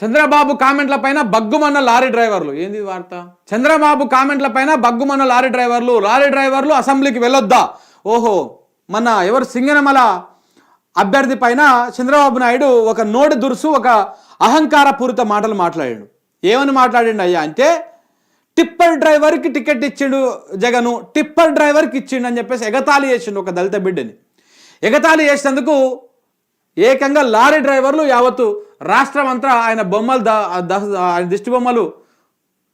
చంద్రబాబు కామెంట్ల పైన బగ్గుమన్న లారీ డ్రైవర్లు. ఏంది వార్త? చంద్రబాబు కామెంట్ల పైన బగ్గుమన్న లారీ డ్రైవర్లు. లారీ డ్రైవర్లు అసెంబ్లీకి వెళ్ళొద్దా? ఓహో మన ఎవరు సింగనమల అభ్యర్థి పైన చంద్రబాబు నాయుడు ఒక నోటి దురుసు ఒక అహంకారపూరిత మాటలు మాట్లాడాడు. ఏమని మాట్లాడిండు అయ్యా అంటే టిప్పర్ డ్రైవర్కి టికెట్ ఇచ్చిండు జగను టిప్పర్ డ్రైవర్కి ఇచ్చిండు అని చెప్పేసి ఎగతాళి చేసిండు ఒక దళిత బిడ్డని. ఎగతాళి చేసినందుకు ఏకంగా లారీ డ్రైవర్లు యావత్తు రాష్ట్రం అంతా ఆయన బొమ్మలు ఆయన దిష్టి బొమ్మలు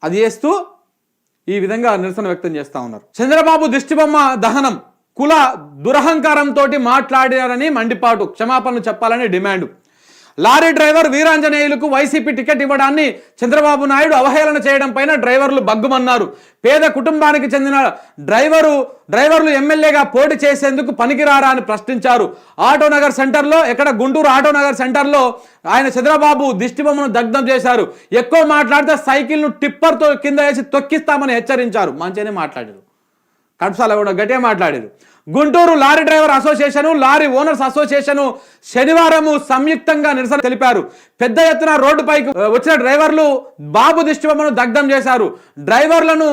అది చేస్తూ ఈ విధంగా నిరసన వ్యక్తం చేస్తూ ఉన్నారు. చంద్రబాబు దిష్టి బొమ్మ దహనం కుల దురహంకారంతో మాట్లాడారని మండిపాటు క్షమాపణలు చెప్పాలని డిమాండ్. లారీ డ్రైవర్ వీరాంజనేయులకు వైసీపీ టికెట్ ఇవ్వడాన్ని చంద్రబాబు నాయుడు అవహేళన చేయడం పైన డ్రైవర్లు బగ్గుమన్నారు. పేద కుటుంబానికి చెందిన డ్రైవరు డ్రైవర్లు ఎమ్మెల్యేగా పోటీ చేసేందుకు పనికిరారా అని ప్రశ్నించారు. ఆటోనగర్ సెంటర్లో ఎక్కడ గుంటూరు ఆటోనగర్ సెంటర్లో ఆయన చంద్రబాబు దిష్టిబొమ్మను దగ్ధం చేశారు. ఎక్కువ మాట్లాడితే సైకిల్ను టిప్పర్తో కింద వేసి తొక్కిస్తామని హెచ్చరించారు. మంచిగానే మాట్లాడారు. కడుపుసాల కూడా గట్టిగా మాట్లాడారు. Guntur lorry driver association lorry owners association శనివారం సంయుక్తంగా నిరసన తెలిపారు. పెద్ద ఎత్తున రోడ్డుపైకి వచ్చిన డ్రైవర్లు బాబు దిష్టిబొమ్మను దగ్ధం చేశారు. డ్రైవర్లను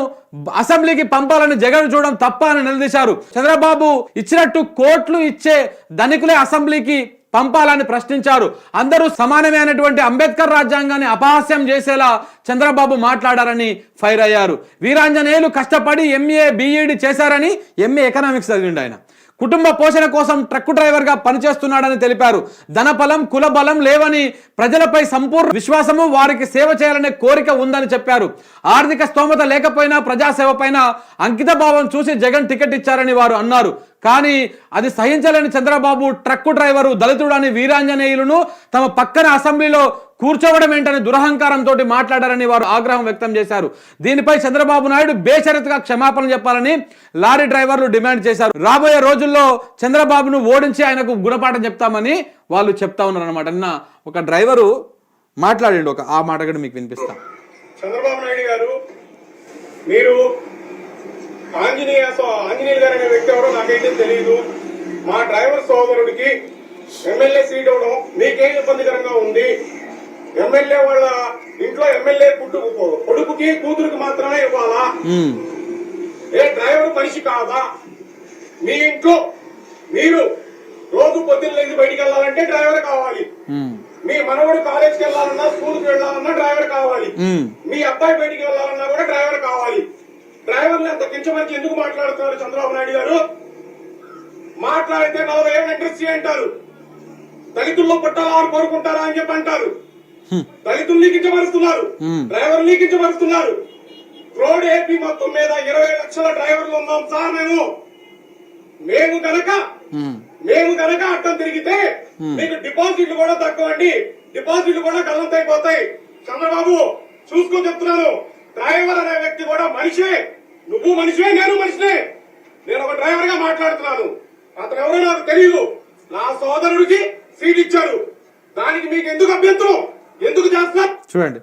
అసెంబ్లీకి పంపాలని జగన్ చూడడం తప్ప అని నిలదీశారు. చంద్రబాబు ఇచ్చినట్టు కోట్లు ఇచ్చే ధనికులే అసెంబ్లీకి పంపాలని ప్రశ్నించారు. అందరూ సమానమైనటువంటి అంబేద్కర్ రాజ్యాంగాన్ని అపహాస్యం చేసేలా చంద్రబాబు మాట్లాడారని ఫైర్ అయ్యారు. వీరాంజనేయులు కష్టపడి ఎంఏ బీఈడి చేశారని ఎంఏ ఎకనామిక్స్ చదివిండు ఆయన. కుటుంబ పోషణ కోసం ట్రక్కు డ్రైవర్గా పనిచేస్తున్నాడని తెలిపారు. ధనబలం కులబలం లేవని ప్రజలపై సంపూర్ణ విశ్వాసము వారికి సేవ చేయాలనే కోరిక ఉందని చెప్పారు. ఆర్థిక స్తోమత లేకపోయినా ప్రజాసేవ పైన అంకిత భావం చూసి జగన్ టికెట్ ఇచ్చారని వారు అన్నారు. కానీ అది సహించలేని చంద్రబాబు ట్రక్కు డ్రైవరు దళితుడని వీరాంజనేయులను తమ పక్కన అసెంబ్లీలో కూర్చోవడం ఏంటని దురహంకారంతో మాట్లాడారని వారు ఆగ్రహం వ్యక్తం చేశారు. దీనిపై చంద్రబాబు నాయుడు బేషరతుగా క్షమాపణ చెప్పాలని లారీ డ్రైవర్లు డిమాండ్ చేశారు. రాబోయే రోజుల్లో చంద్రబాబును ఓడించి ఆయనకు గుణపాఠం చెప్తామని వాళ్ళు చెప్తా ఉన్నారు అనమాట నిన్న ఒక డ్రైవరు మాట్లాడండి ఒక ఆ మాట కూడా మీకు వినిపిస్తాను చంద్రబాబు నాయుడు గారు మీరు ఆంజనేయ సో- ఆంజనేయులు గారు అనే వ్యక్తి ఎవరో నాకైతే తెలియదు మా డ్రైవర్ సోదరుడికి ఎమ్మెల్యే సీట్ ఇవ్వడం మీకేం ఇబ్బందికరంగా ఉంది? ఎమ్మెల్యే వాళ్ళ ఇంట్లో ఎమ్మెల్యే పుట్టు కొడుకుకి కూతురుకి మాత్రమే ఇవ్వాలా? ఏ డ్రైవర్ మనిషి కాదా? మీ ఇంట్లో మీరు రోజు పొద్దున్న లేచి బయటికి వెళ్ళాలంటే డ్రైవర్ కావాలి. మీ మనవడు కాలేజ్కి వెళ్ళాలన్నా స్కూల్కి వెళ్ళాలన్నా డ్రైవర్ కావాలి. మీ అబ్బాయి బయటికి వెళ్ళాలన్నా కూడా డ్రైవర్ కావాలి. డ్రైవర్లు అంత కించమని ఎందుకు మాట్లాడుతున్నారు చంద్రబాబు నాయుడు గారు? మాట్లాడితే నలభై ఏళ్ళు ఇండస్ట్రీ అంటారు. దళితుల్లో పుట్టాలా అని కోరుకుంటారా అని చెప్పి అంటారు. దళితుల్ని కించపరుస్తున్నారు. Hmm. డ్రైవర్ని కించపరుస్తున్నారు. రోడ్ ఏపీ మొత్తం మీద ఇరవై లక్షల డ్రైవర్లు ఉన్నాం సార్ మేము. మేము కనుక. మేము కనుక అడ్డం తిరిగితే మీకు డిపాజిట్లు కూడా తక్కువ అండి డిపాజిట్లు కూడా గల్లంతైపోతాయి చంద్రబాబు చూసుకొని చెప్తున్నాను. డ్రైవర్ అనే వ్యక్తి కూడా మనిషే. నువ్వు మనిషివే నేను మనిషినే. నేను ఒక డ్రైవర్గా మాట్లాడుతున్నాను. అతను ఎవరో నాకు తెలియదు నా సోదరుడికి సీట్ ఇచ్చారు దానికి మీకు ఎందుకు అభ్యంతరం? ఎందుకు చేస్తారు చూడండి.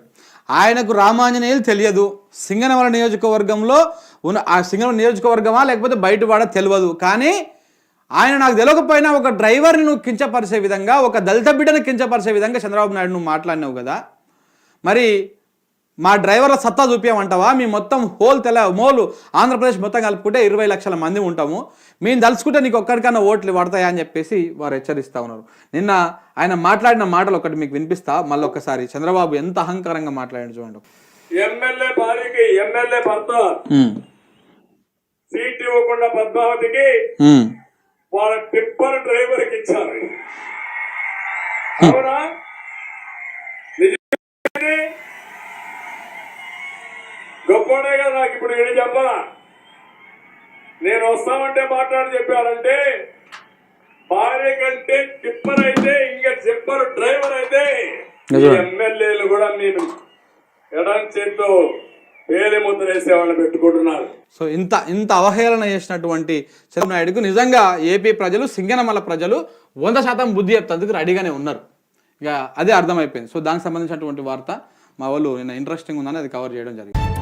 ఆయనకు రామాంజనేయులు తెలియదు. సింగనవర నియోజకవర్గంలో ఉన్న ఆ సింగనవర నియోజకవర్గమా లేకపోతే బయటవాడ తెలియదు. కానీ ఆయన నాకు తెలియకపోయినా ఒక డ్రైవర్ని నువ్వు కించపరిచే విధంగా ఒక దళిత బిడ్డను కించపరిచే విధంగా చంద్రబాబు నాయుడు నువ్వు మాట్లాడినావు కదా. మరి మా డ్రైవర్ల సత్తా చూపించమంటావా మీ మొత్తం హోల్ తెల మోలు ఆంధ్రప్రదేశ్ మొత్తం కలుపుకుంటే ఇరవై లక్షల మంది ఉంటాము. మేము తలుచుకుంటే నీకు ఒక్కడికన్నా ఓట్లు పడతాయా అని చెప్పేసి వారు హెచ్చరిస్తా ఉన్నారు. నిన్న ఆయన మాట్లాడిన మాటలు ఒకటి మీకు వినిపిస్తా మళ్ళీ ఒక్కసారి చంద్రబాబు ఎంత అహంకారంగా మాట్లాడాడు చూడండి. ఎమ్మెల్యే భార్యకి ఎమ్మెల్యే భర్త సీట్ ఇవ్వకుండా పద్మావతికి వాళ్ళ టిప్పర్ డ్రైవర్కి ఇచ్చారు అవునా? గొప్పనే కదా నాకు ఇప్పుడు విని చెప్పరా నేను వస్తామంటే మాట్లాడి చెప్పారంటే భార్య కంటే టిప్పర్ అయితే ఇంకా టిప్పర్ డ్రైవర్ అయితే. ఎమ్మెల్యేలు కూడా మీరు ఎడం చేత్తో పెట్టుకుంటున్నారు. సో ఇంత ఇంత అవహేళన చేసినటువంటి చంద్రబాబు నాయుడుకు నిజంగా ఏపీ ప్రజలు సింగనమల ప్రజలు వంద శాతం బుద్ధి చెప్తందుకు రెడీగానే ఉన్నారు. ఇక అదే అర్థమైపోయింది. సో దానికి సంబంధించినటువంటి వార్త మా వాళ్ళు నిన్న ఇంట్రెస్టింగ్ ఉందని అది కవర్ చేయడం జరిగింది.